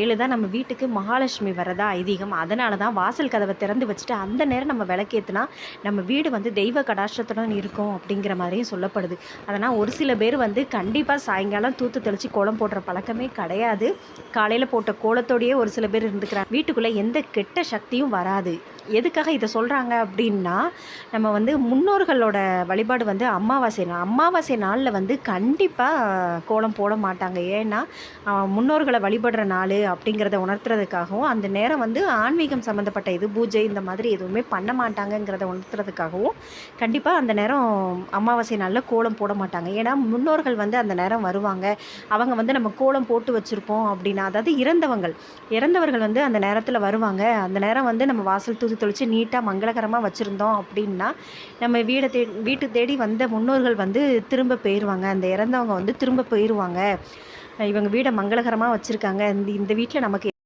ஏழு தான் நம்ம வீட்டுக்கு மகாலட்சுமி வரதா ஐதீகம். அதனால தான் வாசல் கதவை திறந்து வச்சுட்டு அந்த நேரம் நம்ம விளக்கேற்றினா நம்ம வீடு வந்து தெய்வ கடாஷத்துடன் இருக்கும் அப்படிங்கிற மாதிரியும் சொல்லப்படுது. அதனால் ஒரு சில பேர் வந்து கண்டிப்பாக சாயங்காலம் தூத்து தெளித்து கோலம் போடுற பழக்கமே கிடையாது. காலையில் போட்ட கோலத்தோடையே ஒரு சில பேர் இருந்துக்கிறாங்க. வீட்டுக்குள்ளே எந்த கெட்ட சக்தியும் வராது. எதுக்காக இதை சொல்கிறாங்க அப்படின்னா நம்ம வந்து முன்னோர்களோட வழிபாடு வந்து அமாவாசை நாள். அமாவாசை நாளில் வந்து கண்டிப்பாக கோலம் போட மாட்டாங்க. ஏன்னா முன்னோர்களை வழிபடுற நாள் அப்படிங்கிறத உணர்த்துறதுக்காகவும் அந்த நேரம் வந்து ஆன்மீகம் சம்மந்தப்பட்ட இது பூஜை இந்த மாதிரி எதுவுமே பண்ண மாட்டாங்கங்கிறத உணர்த்துறதுக்காகவும் கண்டிப்பாக அந்த நேரம் அமாவாசை நாளில் கோலம் போட மாட்டாங்க. ஏன்னா முன்னோர்கள் வந்து அந்த நேரம் வருவாங்க. அவங்க வந்து நம்ம கோலம் போட்டு வச்சுருப்போம் அப்படின்னா அதாவது இறந்தவங்கள் இறந்தவர்கள் வந்து அந்த நேரத்தில் வருவாங்க. அந்த நேரம் வந்து நம்ம வாசல் தூசி தொளித்து நீட்டாக மங்களகரமாக வச்சுருந்தோம் அப்படின்னா நம்ம வீடை தே வீட்டு தேடி வந்த முன்னோர்கள் வந்து திரும்ப போயிடுவாங்க அந்த இறந்தவங்க வந்து திரும்ப போயிடுவாங்க இவங்க வீடை மங்களகரமாக வச்சுருக்காங்க. இந்த இந்த வீட்டில் நமக்கு